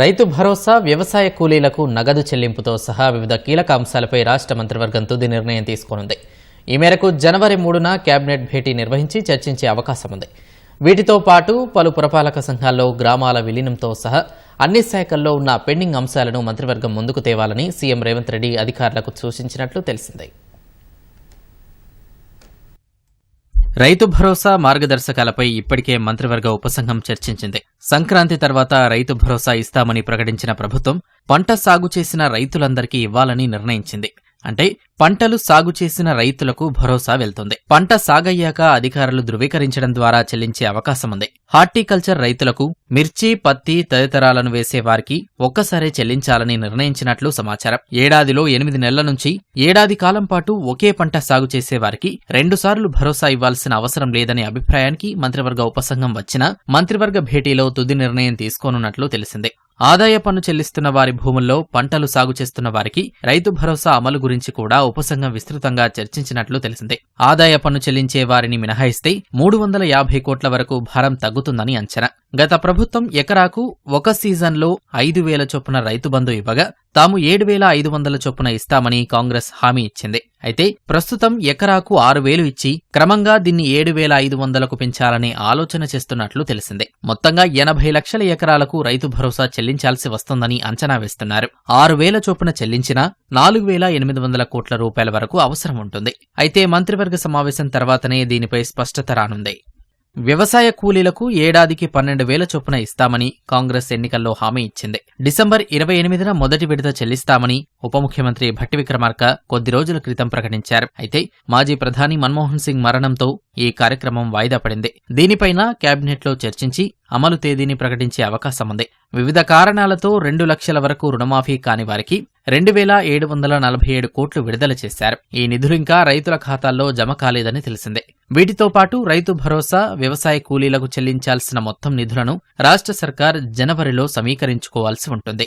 రైతు భరోసా వ్యవసాయ కూలీలకు నగదు చెల్లింపుతో సహా వివిధ కీలక అంశాలపై రాష్ట్ర మంత్రివర్గం తుది నిర్ణయం తీసుకోనుంది. ఈ మేరకు జనవరి మూడున కేబినెట్ భేటీ నిర్వహించి చర్చించే అవకాశం ఉంది వీటితో పాటు పలు పురపాలక సంఘాల్లో గ్రామాల విలీనంతో సహా అన్ని శాఖల్లో ఉన్న పెండింగ్ అంశాలను మంత్రివర్గం ముందుకు తేవాలని సీఎం రేవంత్ రెడ్డి అధికారులకు సూచించినట్లు తెలిసిందే. రైతు భరోసా మార్గదర్శకాలపై ఇప్పటికే మంత్రివర్గ ఉపసంఘం చర్చించింది. సంక్రాంతి తర్వాత రైతు భరోసా ఇస్తామని ప్రకటించిన ప్రభుత్వం పంట సాగు చేసిన రైతులందరికీ ఇవ్వాలని నిర్ణయించింది. అంటే పంటలు సాగు చేసిన రైతులకు భరోసా వెళ్తుంది. పంట సాగయ్యాక అధికారులు ధృవీకరించడం ద్వారా చెల్లించే అవకాశం ఉంది హార్టికల్చర్ రైతులకు మిర్చి పత్తి తదితరాలను వేసేవారికి ఒక్కసారే చెల్లించాలని నిర్ణయించినట్లు సమాచారం. ఏడాదిలో ఎనిమిది నెలల నుంచి ఏడాది కాలం పాటు ఒకే పంట సాగు చేసేవారికి రెండుసార్లు భరోసా ఇవ్వాల్సిన అవసరం లేదనే అభిప్రాయానికి మంత్రివర్గ ఉపసంఘం వచ్చినా మంత్రివర్గ భేటీలో తుది నిర్ణయం తీసుకోనున్నట్లు తెలిసిందే. ఆదాయ పన్ను చెల్లిస్తున్న వారి భూముల్లో పంటలు సాగు చేస్తున్న వారికి రైతు భరోసా అమలు గురించి కూడా ఉపసంఘం విస్తృతంగా చర్చించినట్లు తెలిసిందే. ఆదాయ పన్ను చెల్లించే వారిని మినహాయిస్తే మూడు వందల యాభై కోట్ల వరకు భారం తగ్గుతుందని అంచనా. గత ప్రభుత్వం ఎకరాకు ఒక సీజన్లో ఐదు వేల చొప్పున రైతు బంధు ఇవ్వగా తాము ఏడు వేల ఐదు వందల చొప్పున ఇస్తామని కాంగ్రెస్ హామీ ఇచ్చింది. అయితే ప్రస్తుతం ఎకరాకు ఆరు వేలు ఇచ్చి క్రమంగా దీన్ని ఏడు వేల ఐదు వందలకు పెంచాలనే ఆలోచన చేస్తున్నట్లు తెలిసిందే. మొత్తంగా ఎనభై లక్షల ఎకరాలకు రైతు భరోసా చెల్లించాల్సి వస్తుందని అంచనా వేస్తున్నారు. ఆరు వేల చొప్పున చెల్లించినా నాలుగు వేల ఎనిమిది వందల కోట్ల రూపాయల వరకు అవసరం ఉంటుంది. అయితే మంత్రివర్గ సమావేశం తర్వాతనే దీనిపై స్పష్టత రానుంది. వ్యవసాయ కూలీలకు ఏడాదికి పన్నెండు వేల చొప్పున ఇస్తామని కాంగ్రెస్ ఎన్నికల్లో హామీ ఇచ్చింది. డిసెంబర్ ఇరవై ఎనిమిదిన మొదటి విడత చెల్లిస్తామని ఉప ముఖ్యమంత్రి భట్టి విక్రమార్క కొద్ది రోజుల క్రితం ప్రకటించారు. అయితే మాజీ ప్రధాని మన్మోహన్ సింగ్ మరణంతో ఈ కార్యక్రమం వాయిదా పడింది. దీనిపైన కేబినెట్లో చర్చించి అమలు తేదీని ప్రకటించే అవకాశం ఉంది వివిధ కారణాలతో రెండు లక్షల వరకు రుణమాఫీ కాని వారికి రెండు వేల ఏడు వందల నలభై ఏడు కోట్లు విడుదల చేశారు. ఈ నిధులు ఇంకా రైతుల ఖాతాల్లో జమ కాలేదని తెలిసిందే. వీటితో పాటు రైతు భరోసా వ్యవసాయ కూలీలకు చెల్లించాల్సిన మొత్తం నిధులను రాష్ట్ర సర్కార్ జనవరిలో సమీకరించుకోవాల్సి ఉంటుంది.